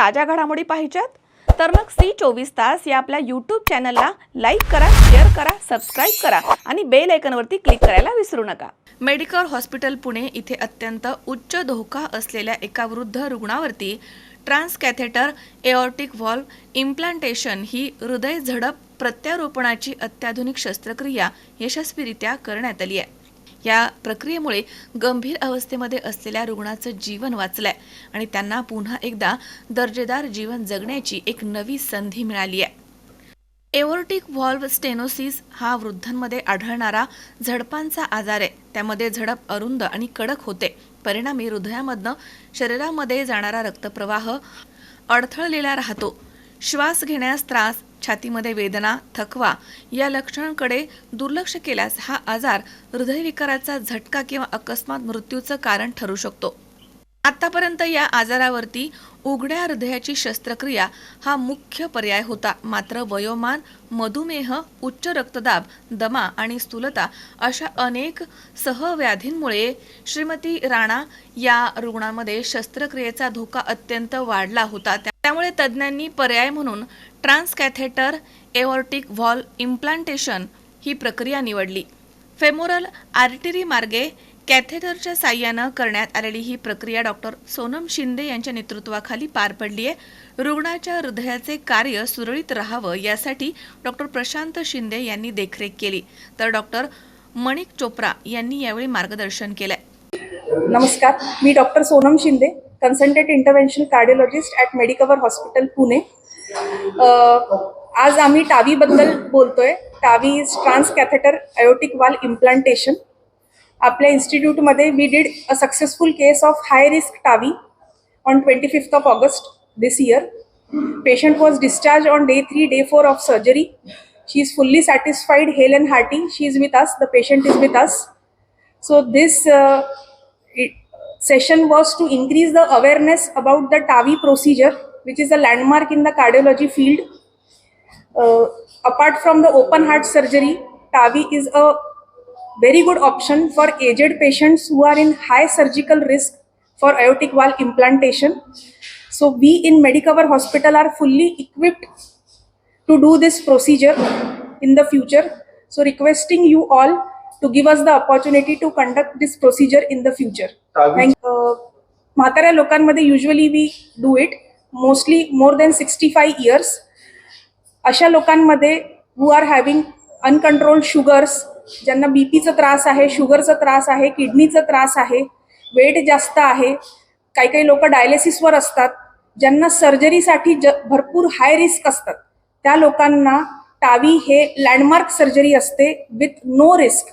ताज्या घडामोडी पाहिजेत? तर मग सी चोवीस तास या आपल्या यूट्यूब चॅनलला लाईक करा शेअर करा सबस्क्राईब करा आणि बेल आयकनवरती क्लिक करायला विसरू नका. मेडिकल हॉस्पिटल पुणे इथे अत्यंत उच्च धोका असलेल्या एका वृद्ध रुग्णावरती transcatheter aortic aortic valve implantation ही हृदय झडप प्रत्यारोपणाची अत्याधुनिक शस्त्रक्रिया यशस्वीरित्या करण्यात आली आहे. या प्रक्रियेमुळे गंभीर अवस्थेमध्ये असलेल्या रुग्णाचं जीवन वाचलंय आणि त्यांना पुन्हा एकदा दर्जेदार जीवन जगण्याची एक नवी संधी मिळाली आहे. एओर्टिक व्हॉल्व स्टेनोसिस हा वृद्धांमध्ये आढळणारा झडपांचा आजार आहे. त्यामध्ये झडप अरुंद आणि कडक होते. परिणामी हृदयामधनं शरीरामध्ये जाणारा रक्तप्रवाह अडथळलेला राहतो. श्वास घेण्यास त्रास छातीमध्ये वेदना थकवा या लक्षणांकडे दुर्लक्ष केल्यास हा आजार हृदयविकाराचा झटका किंवा अकस्मात मृत्यूचं कारण ठरू शकतो. आतापर्यंत या आजारावरती उघड्या हृदयाची शस्त्रक्रिया हा मुख्य पर्याय होता. मात्र वयोमान मधुमेह उच्च रक्तदाब दमा आणि स्थूलता अशा अनेक सहव्याधींमुळे श्रीमती राणा या रुग्णामध्ये शस्त्रक्रियेचा धोका अत्यंत वाढला होता. त्यामुळे तज्ज्ञांनी पर्याय म्हणून ट्रान्सकॅथेटर एवॉर्टिक व्हॉल इम्प्लांटेशन ही प्रक्रिया निवडली. फेमोरल आर्टेरी मार्गे कॅथेटरच्या साह्यानं करण्यात आलेली ही प्रक्रिया डॉक्टर सोनम शिंदे यांच्या नेतृत्वाखाली पार पडली आहे. रुग्णाच्या हृदयाचे कार्य सुरळीत राहावं यासाठी डॉक्टर प्रशांत शिंदे यांनी देखरेख केली. तर डॉक्टर मणिक चोप्रा यांनी यावेळी मार्गदर्शन केलंय. नमस्कार. मी doctor Sonam Shinde consultant intervention cardiologist at Medicover hospital Pune. आज आम्ही टावीबद्दल बोलतोय. TAVI is trans catheter aortic valve implantation आपल्या इन्स्टिट्यूटमध्ये we did a successful case of high risk TAVI on twenty fifth of August this year patient was discharged on day 3 day 4 of surgery she is fully satisfied hale and hearty she is with us the patient is with us so this uh, it, session was to increase the awareness about the TAVI procedure, which is a landmark in the cardiology field. Uh, apart from the open heart surgery, TAVI is a very good option for aged patients who are in high surgical risk for aortic valve implantation. So we in Medicover Hospital are fully equipped to do this procedure in the future. So requesting you all to give us the opportunity to conduct this procedure in the future. Thank uh, म्हाताऱ्या लोकांमध्ये usually we do it mostly more than sixty five years अशा लोकांमध्ये हु R having Uncontrolled sugars ज्यांना B पीचा त्रास आहे शुगरचा त्रास आहे किडनीचा त्रास आहे वेट जास्त आहे काही काही लोक डायलिसिसवर असतात ज्यांना सर्जरीसाठी ज भरपूर हाय रिस्क असतात. त्या लोकांना टावी हे लँडमार्क सर्जरी असते विथ नो रिस्क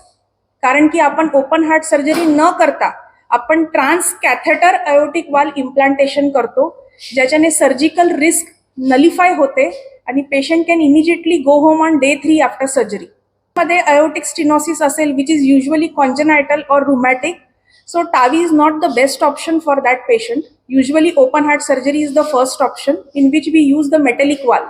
कारण की आपण ओपन हार्ट सर्जरी न करता आपण trans catheter aortic valve implantation करतो ज्याच्याने सर्जिकल रिस्क नलिफाय होते आणि patient can immediately go home on day three after surgery मध्ये अयोटिक स्टिनॉसिस असेल विच इज युजली कॉन्जनायटल और rheumatic so TAVI is not the best option for that patient usually open heart surgery is the first option in which we use the metallic valve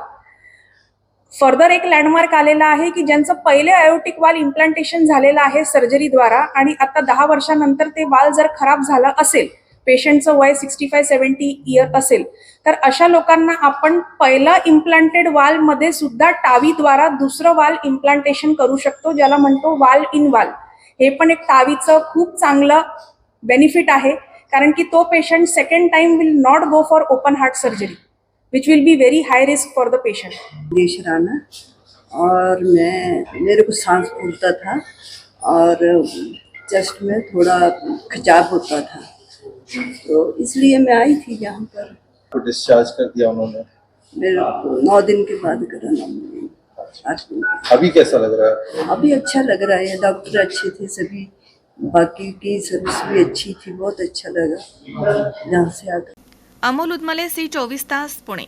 further एक landmark आलेला आहे की ज्यांचं पहिले aortic valve implantation झालेलं आहे सर्जरीद्वारा आणि आता दहा वर्षानंतर ते वाल जर खराब झालं असेल पेशंटचं वय सिक्स्टी फाय सेवन्टी इयर असेल तर अशा लोकांना आपण पहिला इम्प्लांटेड वालमध्ये सुद्धा टावीद्वारा दुसरं वाल इम्प्लांटेशन करू शकतो ज्याला म्हणतो वाल इन वाल हे पण एक टावीचं खूप चांगलं बेनिफिट आहे कारण की तो patient second time will not go for open heart surgery which will be very high risk for the patient देश राणा और मैं मेरे को सांस फूलता था और चेस्ट में थोड़ा खिंचाव होता था। तो इसलिए मैं आई थी यहाँ पर। तो डिस्चार्ज कर दिया उन्होंने? मेरे को नौ दिन के बाद कराना मुझे। दिन अभी कैसा लग रहा है? अभी अच्छा लग रहा है। डॉक्टर अच्छे थे सभी। बाकी की सर्विस भी अच्छी थी। बहुत अच्छा लगा। यहाँ से आकर। अमोल उदमले सी चौबीस तास पुणे।